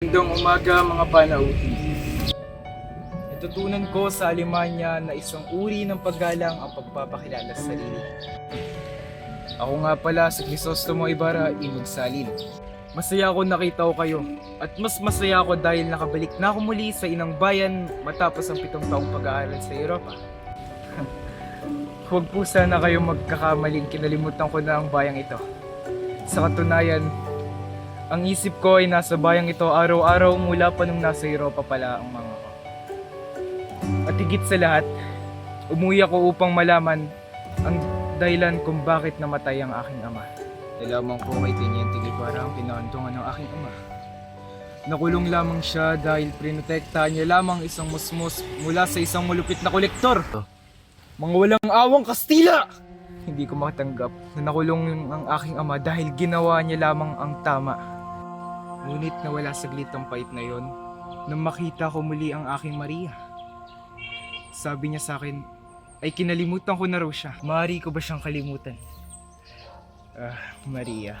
Magandang umaga mga panauhin. Natutunan ko sa Alemanya na isang uri ng paggalang ang pagpapakilala sa sarili. Ako nga pala si Crisostomo Ibarra, Imog Salin. Masaya ako nakita ko kayo at mas masaya ako dahil nakabalik na ako muli sa inang bayan matapos ang pitong taong pag-aaral sa Europa. Huwag po sana kayo magkakamaling kinalimutan ko na ang bayang ito. Sa katunayan, ang isip ko ay nasa bayang ito araw-araw mula pa nung nasa Europa pala ang mga ko. At higit sa lahat, umuwi ako upang malaman ang dahilan kung bakit namatay ang aking ama. Nalaman ko kay Teniente Guevara ang pinakantungan ng aking ama. Nakulong lamang siya dahil prinotektahan niya lamang isang musmos mula sa isang malupit na kolektor. Mga walang awang Kastila! Hindi ko makatanggap na nakulong ang aking ama dahil ginawa niya lamang ang tama. Ngunit nawala saglit ang pait na yon nang makita ko muli ang aking Maria. Sabi niya sa akin, ay kinalimutan ko na raw siya. Maaari ko ba siyang kalimutan? Ah, Maria.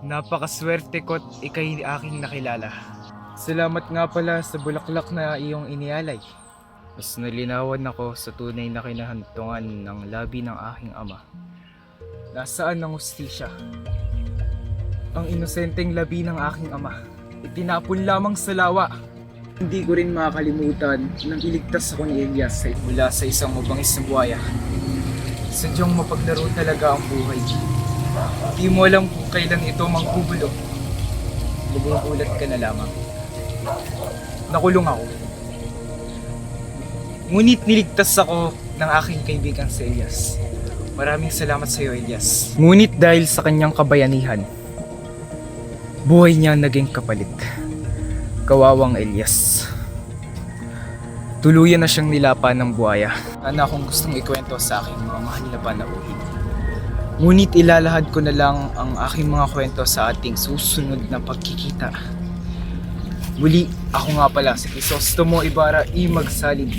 Napakaswerte ko't ikay aking nakilala. Salamat nga pala sa bulaklak na iyong inialay. Mas nalinawan ako sa tunay na kinahantungan ng labi ng aking ama. Nasaan ang ustisya? Ang inosenteng labi ng aking ama. Itinapon lamang sa lawa. Hindi ko rin makakalimutan nang iligtas ako ni Elias sa mula sa isang mabangis na buhaya. Sadyang mapaglaro talaga ang buhay. Di mo alam kung kailan ito magbubulo. Magugulat ka na lamang. Nakulong ako. Ngunit niligtas ako ng aking kaibigan si Elias. Maraming salamat sa iyo, Elias. Ngunit dahil sa kanyang kabayanihan, buhay niya naging kapalit. Kawawang Elias. Tuluyan na siyang nilapa ng buhaya. Ano akong gustong ikwento sa aking mga mahal na panauhin. Ngunit ilalahad ko na lang ang aking mga kwento sa ating susunod na pagkikita. Muli, ako nga pala si Crisostomo Ibarra I. Magsalin